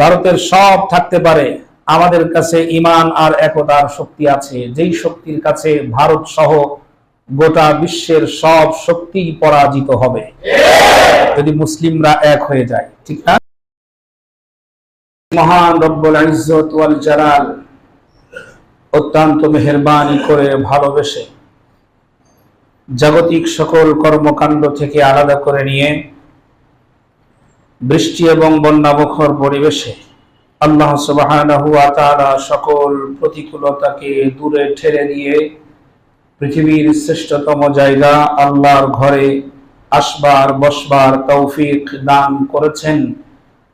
ভারতের সব থাকতে পারে। আমাদের কাছে ইমান আর একতার শক্তি আছে। যেই শক্তির কাছে ভারত সহ গোটা বিশ্বের সব শক্তি পরাজিত হবে। যদি মুসলিমরা এক হয়ে যায়, ঠিক না? মহান রব্বুল ইজ্জত ওয়াল জালাল অত্যন্ত মেহেরবানি করে ভালোবেসে জাগতিক সকল কর্মকাণ্ড থেকে আলাদা করে নিয়ে বৃষ্টি এবং বন্যাবখর পরিবেশে আল্লাহ তারা সকল প্রতিকূলতাকে দূরে ঠেলে দিয়ে পৃথিবীর শ্রেষ্ঠতম জায়গা আল্লাহর ঘরে আসবার, বসবার তৌফিক দান করেছেন।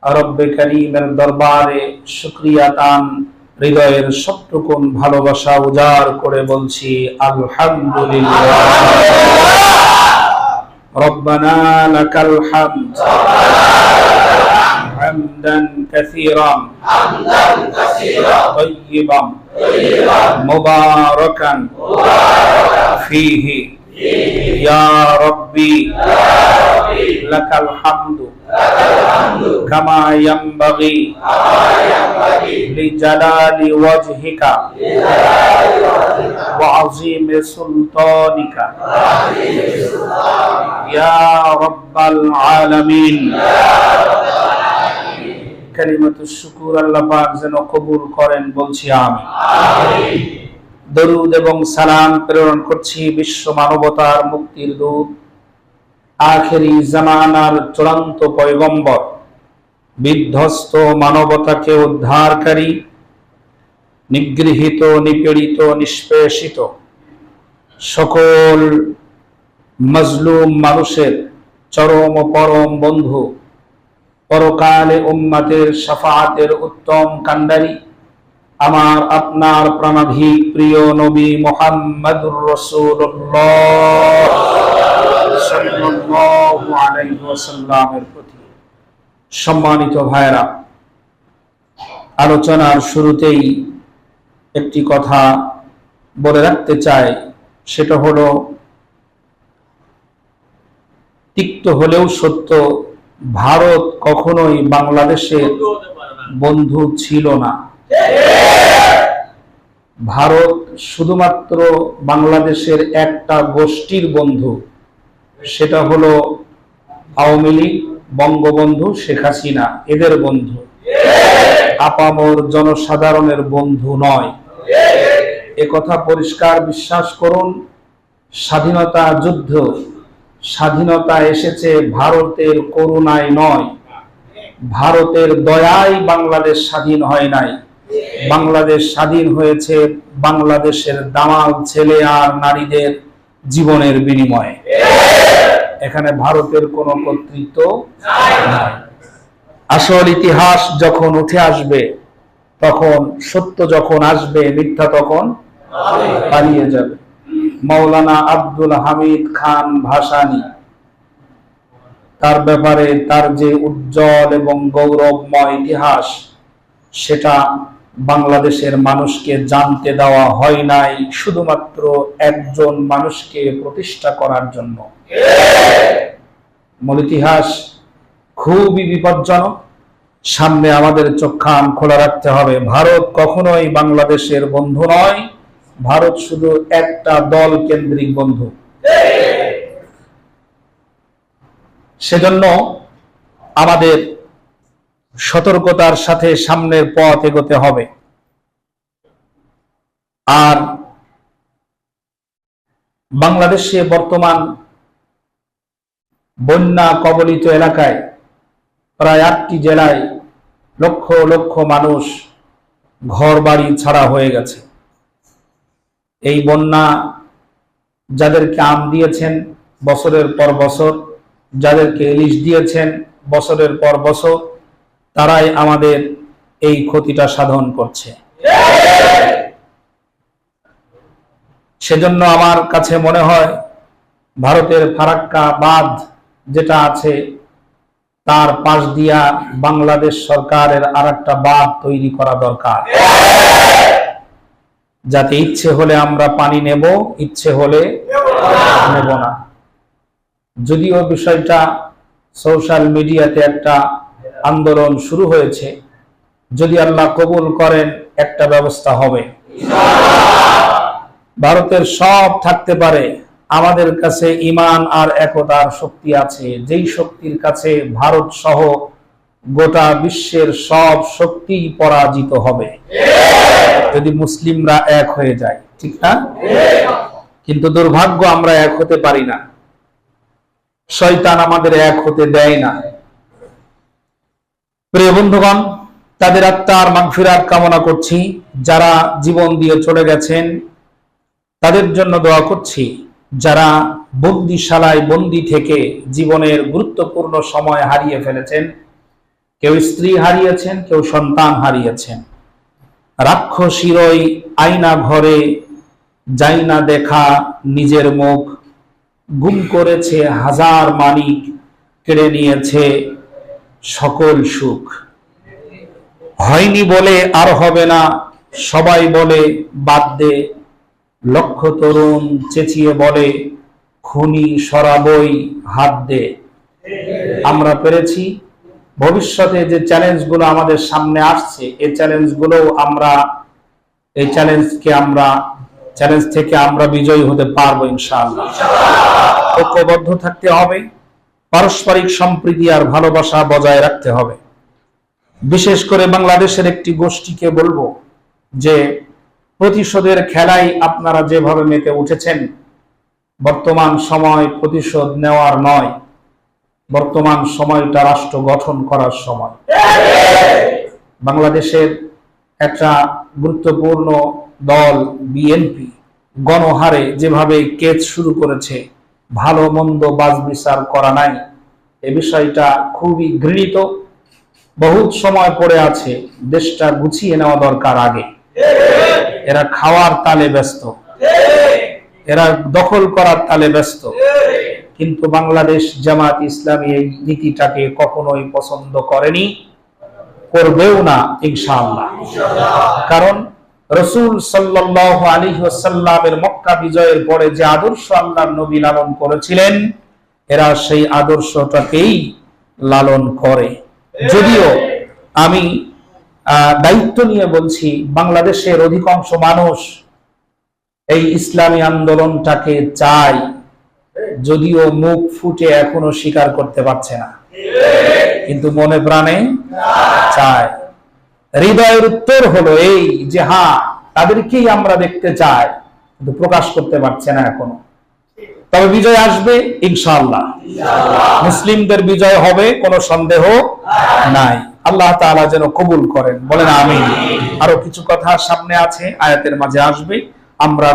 আরব্বে করিমের দরবারে শুক্রিয়া দান, হৃদয়ের সবটুকুন ভালোবাসা উজাড় করে বলছি, আলহামদুলিল্লাহ। রব্বানা লাকাল হামদ। حمدا كثيرا. طيبا. مباركا. فيه. يا ربي. لك الحمد. كما ينبغي. لجلال وجهك. وعظيم سلطانك. يا رب العالمين. শুকুর আল্লাহ পাক যেন কবুল করেন, বলছি আমি দরুদ এবং সালাম প্রেরণ করছি বিশ্ব মানবতার মুক্তির দূত, আখেরি জামানার চূড়ান্ত পয়গম্বর, বিধ্বস্ত মানবতাকে উদ্ধারকারী, নিগৃহীত, নিপীড়িত, নিষ্পেষিত সকল মজলুম মানুষের চরম পরম বন্ধু পরকালে উম্মাতের সাফাতের উত্তম কান্ডারি আমার, আপনার প্রাণাধিক প্রিয় নবী মোহাম্মদুর সাল্লাল্লাহু প্রতি। সম্মানিত ভাইরা আলোচনার শুরুতেই একটি কথা বলে রাখতে চাই, সেটা হলো, তিক্ত হলেও সত্য ভারত কখনোই বাংলাদেশের বন্ধু ছিল না। ভারত শুধুমাত্র বাংলাদেশের একটা গোষ্ঠীর বন্ধু, সেটা হলো আওয়ামী লীগ, বঙ্গবন্ধু, শেখ হাসিনা, এদের বন্ধু। আপামর জনসাধারণের বন্ধু নয়। কথা পরিষ্কার বিশ্বাস করুন, স্বাধীনতা যুদ্ধ স্বাধীনতা এসেছে ভারতের করুণায় নয়। ভারতের দয়ায় বাংলাদেশ স্বাধীন হয় নাই। বাংলাদেশ স্বাধীন হয়েছে বাংলাদেশের দামাল ছেলে আর নারীদের জীবনের বিনিময়ে। এখানে ভারতের কোনো কর্তৃত্ব আসল ইতিহাস যখন উঠে আসবে, তখন সত্য যখন আসবে, মিথ্যা তখন পালিয়ে যাবে। মৌলানা আব্দুল হামিদ খান ভাসানী। তার ব্যাপারে তার যে উজ্জ্বল এবং গৌরবময় ইতিহাস, সেটা বাংলাদেশের মানুষকে জানতে দেওয়া হয় নাই শুধুমাত্র একজন মানুষকে প্রতিষ্ঠা করার জন্য। মূল ইতিহাস খুবই বিপজ্জনক। সামনে আমাদের চোখান খোলা রাখতে হবে। ভারত কখনোই বাংলাদেশের বন্ধু নয়। ভারত শুধু একটা দল কেন্দ্রিক বন্ধু। সেজন্য আমাদের সতর্কতার সাথে সামনের পথ এগোতে হবে। আর বাংলাদেশে বর্তমান বন্যা কবলিত এলাকায় প্রায় আটটি জেলায় লক্ষ লক্ষ মানুষ ঘর বাড়ি ছাড়া হয়ে গেছে। এই বন্যা যাদেরকে আম দিয়েছেন বছরের পর বছর, যাদেরকে ইলিশ দিয়েছেন বছরের পর বছর, তারাই আমাদের এই ক্ষতিটা সাধন করছে। সেজন্য আমার কাছে মনে হয় ভারতের ফারাক্কা বাঁধ যেটা আছে, তার পাশ দিয়া বাংলাদেশ সরকারের আর একটা বাঁধ তৈরি করা দরকার। যাতে ইচ্ছে হলে আমরা পানি নেব, ইচ্ছে হলে নেব না। যদিও বিষয়টা সোশ্যাল মিডিয়াতে একটা আন্দোলন শুরু হয়েছে, যদি আল্লাহ কবুল করেন একটা ব্যবস্থা হবে। ভারতের সব থাকতে পারে, আমাদের কাছে ইমান আর একতার শক্তি আছে। যেই শক্তির কাছে ভারত সহ গোটা বিশ্বের সব শক্তি পরাজিত হবে। যদি মুসলিমরা এক হয়ে যায়, ঠিক না? কিন্তু দুর্ভাগ্য আমরা এক হতে পারি না। শয়তান আমাদের এক হতে দেয় না। প্রিয় বন্ধুগণ, তাদের আত্মার মাগফিরাত কামনা করছি। যারা জীবন দিয়ে চলে গেছেন, তাদের জন্য দোয়া করছি। যারা বন্দিশালায় বন্দি থেকে জীবনের গুরুত্বপূর্ণ সময় হারিয়ে ফেলেছেন কেউ স্ত্রী হারিয়েছেন, কেউ সন্তান হারিয়েছেন। রাক্ষসীরই আয়না ঘরে যাই না দেখা নিজের মুখ, গুম করেছে হাজার মানিক, কেড়ে নিয়েছে সকল সুখ। হয়নি বলে আর হবে না, সবাই বলে বাদ দে লক্ষ তরুণ চেঁচিয়ে বলে, খুনি সরাবই হাত দে। আমরা পেরেছি ভবিষ্যতে যে চ্যালেঞ্জগুলো আমাদের সামনে আসছে, এই চ্যালেঞ্জগুলো আমরা, এই চ্যালেঞ্জকে আমরা, চ্যালেঞ্জ থেকে আমরা বিজয়ী হতে পারব ইনশাআল্লাহ। ঐক্যবদ্ধ থাকতে হবে, পারস্পরিক সম্প্রীতি আর ভালোবাসা বজায় রাখতে হবে। বিশেষ করে বাংলাদেশের একটি গোষ্ঠীকে বলব যে, প্রতিশোধের খেলায় আপনারা যেভাবে মেতে উঠেছেন, বর্তমান সময় প্রতিশোধ নেওয়ার নয়। বর্তমান সময়টা রাষ্ট্র গঠন করার সময়। বাংলাদেশের একটা গুরুত্বপূর্ণ দল, বিএনপি, গণহারে যেভাবে কেস শুরু করেছে, ভালো, মন্দ বাজ বিচার করা নাই, এ বিষয়টা খুবই ঘৃণিত। বহুত সময় পড়ে আছে, দেশটা গুছিয়ে নেওয়া দরকার আগে। এরা খাওয়ার তালে ব্যস্ত। এরা দখল করার তালে ব্যস্ত। কিন্তু বাংলাদেশ জামাত ইসলামী এই নীতিটাকে কখনোই পছন্দ করেনি, করবেও না, ইনশাআল্লাহ। কারণ রসুল সাল্লাহ আলী সাল্লামের মক্কা বিজয়ের পরে যে আদর্শ আল্লাহ নবী লালন করেছিলেন, এরা সেই আদর্শটাকেই লালন করে। যদিও আমি দায়িত্ব নিয়ে বলছি, বাংলাদেশের অধিকাংশ মানুষ এই ইসলামী আন্দোলনটাকে চায়। যদিও মুখ ফুটে এখনও স্বীকার করতে পারছে না। কিন্তু মনে প্রাণে চায়। হৃদয়ের উত্তর হলো এই যে হ্যাঁ তাদেরকেই আমরা দেখতে চাই, কিন্তু প্রকাশ করতে পারছে না এখনও। তবে বিজয় আসবে ইনশাআল্লাহ। মুসলিমদের বিজয় হবে, কোনো সন্দেহ নাই। আল্লাহ তাআলা যেন কবুল করেন। বলেন আমি আরও কিছু কথা সামনে আছে, আয়াতের মাঝে আসবে। আমরা